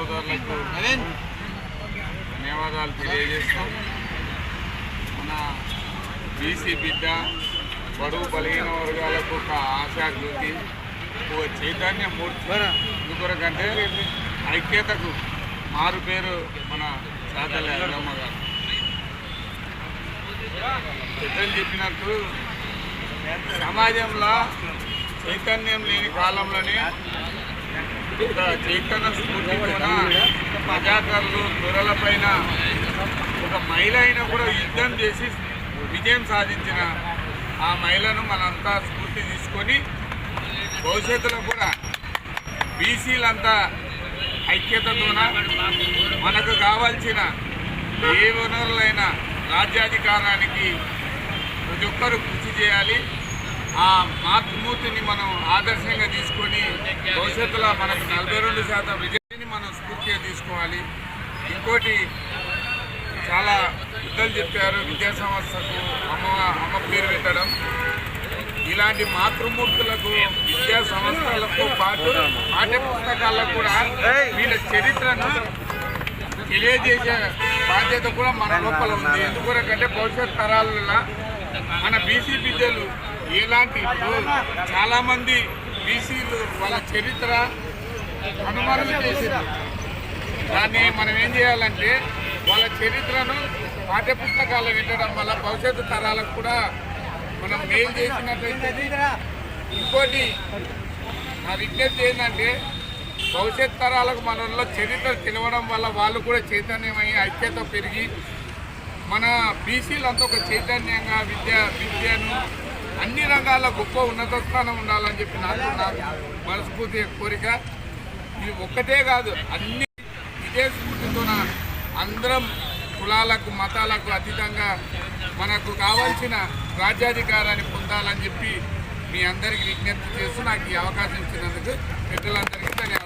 సోదరులకు ధన్యవాదాలు తెలియజేస్తాం మన బీసీ బిడ్డ బడుగు బలహీన వర్గాలకు ఒక ఆశాకృతి ఒక చైతన్య మూర్తి. ఎందుకొరకంటే ఐక్యతకు మారు పేరు మన సాతల ఎల్లమ్మ గారు. పెద్దలు చెప్పినట్టు సమాజంలో చైతన్యం లేని కాలంలోనే చైతన్య స్ఫూర్తితోన ప్రజాకారులు దొరలపైన ఒక మహిళ అయినా కూడా యుద్ధం చేసి విజయం సాధించిన ఆ మహిళను మనంతా స్ఫూర్తి తీసుకొని భవిష్యత్తులో కూడా బీసీలంతా ఐక్యతతోన మనకు కావాల్సిన ఏ వనరులైన రాజ్యాధికారానికి ప్రతి ఒక్కరూ కృషి చేయాలి. ఆ మాతృమూర్తిని మనం ఆదర్శంగా తీసుకొని భవిష్యత్తులో మనకు నలభై రెండు శాతం విజయాన్ని మనం స్ఫూర్తిగా తీసుకోవాలి. ఇంకోటి చాలా పెద్దలు చెప్పారు విద్యా సంస్థకు అమ్మ అమ్మ పేరు పెట్టడం. ఇలాంటి మాతృమూర్తులకు విద్యా సంస్థలకు పాటు పాఠ్య పుస్తకాలకు కూడా వీళ్ళ చరిత్రను తెలియజేసే బాధ్యత కూడా మన లోపల ఉంది. ఎందుకంటే భవిష్యత్ తరాలలో మన బీసీ విద్యలు ఎలాంటి చాలామంది బీసీలు వాళ్ళ చరిత్ర అనుమానం చేసింది దాన్ని మనం ఏం చేయాలంటే వాళ్ళ చరిత్రను పాఠ్యపుస్తకాలు వినడం వల్ల భవిష్యత్తు తరాలకు కూడా మనం మేలు చేసినట్లయితే ఇంకోటి నా విజ్ఞప్తి ఏంటంటే భవిష్యత్ తరాలకు మనలో చరిత్ర తెలవడం వల్ల వాళ్ళు కూడా చైతన్యమై ఐక్యత పెరిగి మన బీసీలంతా ఒక చైతన్యంగా విద్య విద్యను అన్ని రంగాల్లో గొప్ప ఉన్నత స్థానం ఉండాలని చెప్పి నాకు నాకు మనస్ఫూర్తి కోరిక. ఇది ఒక్కటే కాదు అన్ని ఇదే స్ఫూర్తితోన అందరం కులాలకు మతాలకు అతీతంగా మనకు కావాల్సిన రాజ్యాధికారాన్ని పొందాలని చెప్పి మీ అందరికీ విజ్ఞప్తి చేస్తూ నాకు ఈ అవకాశం ఇచ్చినందుకు పెద్దలందరికీ ధన్యవాదాలు.